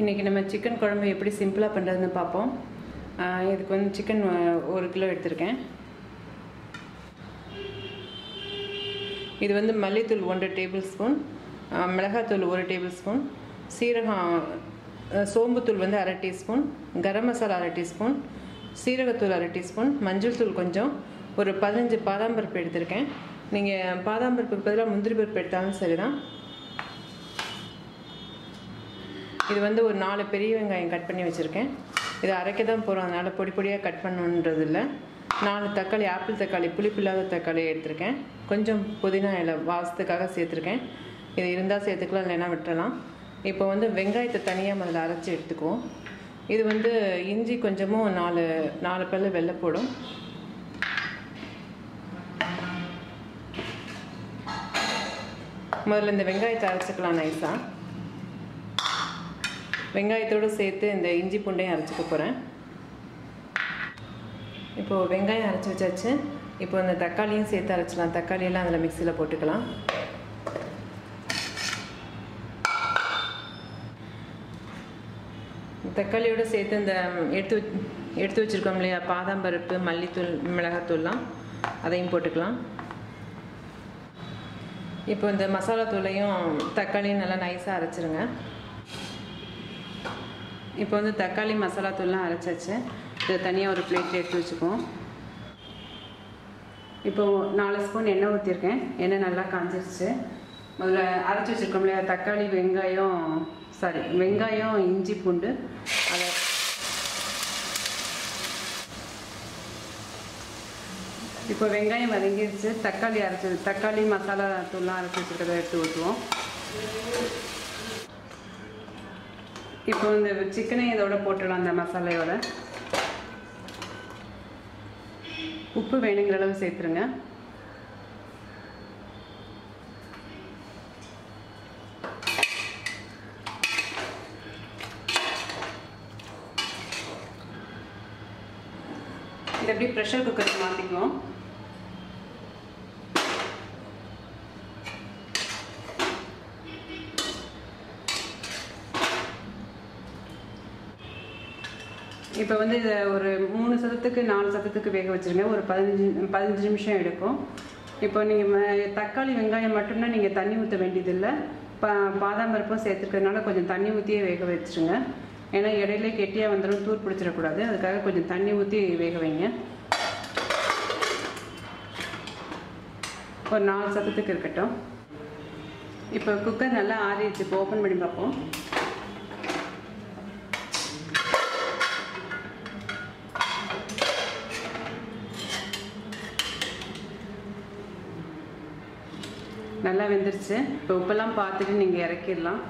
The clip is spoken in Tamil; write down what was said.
இன்றைக்கி நம்ம சிக்கன் குழம்பு எப்படி சிம்பிளாக பண்ணுறதுன்னு பார்ப்போம். இதுக்கு வந்து சிக்கன் ஒரு கிலோ எடுத்திருக்கேன். இது வந்து மல்லித்தூள் ஒன்றரை டேபிள் ஸ்பூன் மிளகாத்தூள் ஒரு டேபிள் ஸ்பூன் சீரகம் சோம்புத்தூள் வந்து அரை டீஸ்பூன் கரம் மசாலா அரை டீஸ்பூன் சீரகத்தூள் அரை டீஸ்பூன் மஞ்சள் தூள் கொஞ்சம் ஒரு பதினஞ்சு பாதாம் பருப்பு எடுத்திருக்கேன். நீங்கள் பாதாம் பருப்புக்கு பதிலாக முந்திரி பருப்பு எடுத்தாலும் சரிதான். இது வந்து ஒரு நாலு பெரிய வெங்காயம் கட் பண்ணி வச்சுருக்கேன். இது அரைக்க தான் போகிறோம் அதனால் பொடி பொடியாக கட் பண்ணணுன்றது இல்லை நாலு தக்காளி ஆப்பிள் தக்காளி புளிப்பில்லாத தக்காளி எடுத்திருக்கேன். கொஞ்சம் புதினா இலை வாசத்துக்காக சேர்த்துருக்கேன். இது இருந்தால் சேர்த்துக்கலாம் இல்லைன்னா விட்டுறலாம். இப்போ வந்து வெங்காயத்தை தனியாக முதல்ல அரைச்சி எடுத்துக்குவோம். இது வந்து இஞ்சி கொஞ்சமும் நாலு நாலு பல்லு வெள்ளை போடும். முதல்ல இந்த வெங்காயத்தை அரைச்சிக்கலாம் நைஸாக வெங்காயத்தோடு சேர்த்து இந்த இஞ்சி பூண்டையும் அரைச்சிக்க போகிறேன் இப்போது வெங்காயம் அரைச்சி வச்சாச்சு. இப்போ இந்த தக்காளியும் சேர்த்து அரைச்சிடலாம் தக்காளியெல்லாம் அதில் மிக்சியில் போட்டுக்கலாம். தக்காளியோடு சேர்த்து இந்த எடுத்து எடுத்து வச்சுருக்கோம் இல்லையா? பாதாம் பருப்பு மல்லித்தூள் மிளகாத்தூள்லாம் அதையும் போட்டுக்கலாம். இப்போ இந்த மசாலா தூளையும் தக்காளியும் நல்லா நைஸாக அரைச்சிருங்க. இப்போ வந்து தக்காளி மசாலா தூள்லாம் அரைச்சாச்சு. இதை தனியாக ஒரு பிளேட்டில் எடுத்து வச்சுக்குவோம். இப்போ நாலு ஸ்பூன் எண்ணெய் ஊற்றிருக்கேன் எண்ணெய் நல்லா காஞ்சிருச்சு. முதல்ல அரைச்சி வச்சுருக்கோம் இல்லையா? தக்காளி வெங்காயம் சாரி வெங்காயம் இஞ்சி பூண்டு. அதை இப்போ வெங்காயம் வதங்கிருச்சு. தக்காளி அரைச்சி தக்காளி மசாலா தூள்லாம் அரைச்சி வச்சுருக்கதை எடுத்து ஊற்றுவோம் இப்போ இந்த சிக்கனை இதோட போட்டுடலாம் அந்த மசாலையோட. உப்பு வேணுங்கிற அளவு சேர்த்துருங்க. இதை எப்படி ப்ரெஷர் குக்கருக்கு மாற்றிக்குவோம் இப்போ வந்து இதை ஒரு மூணு சதத்துக்கு நாலு சதத்துக்கு வேக வச்சுருங்க. ஒரு பதினஞ்சு பதினஞ்சு நிமிஷம் எடுக்கும். இப்போ நீங்கள் தக்காளி வெங்காயம் மட்டும்னா நீங்கள் தண்ணி ஊற்ற வேண்டியதில்லை. பா பாதாம் பருப்பும் சேர்த்துக்கிறதுனால கொஞ்சம் தண்ணி ஊற்றியே வேக வச்சுருங்க. ஏன்னா இடையில கெட்டியாக வந்துடும் தூர் பிடிச்சிடக்கூடாது. அதுக்காக கொஞ்சம் தண்ணி ஊற்றி வேக வைங்க. ஒரு நாலு சதத்துக்கு இருக்கட்டும். இப்போ குக்கர் நல்லா ஆறிடுச்சு இப்போ ஓப்பன் பண்ணி பார்ப்போம். நல்லா வெந்துருச்சு. இப்போ உப்பெல்லாம் பார்த்துட்டு நீங்கள் இறக்கிடலாம்.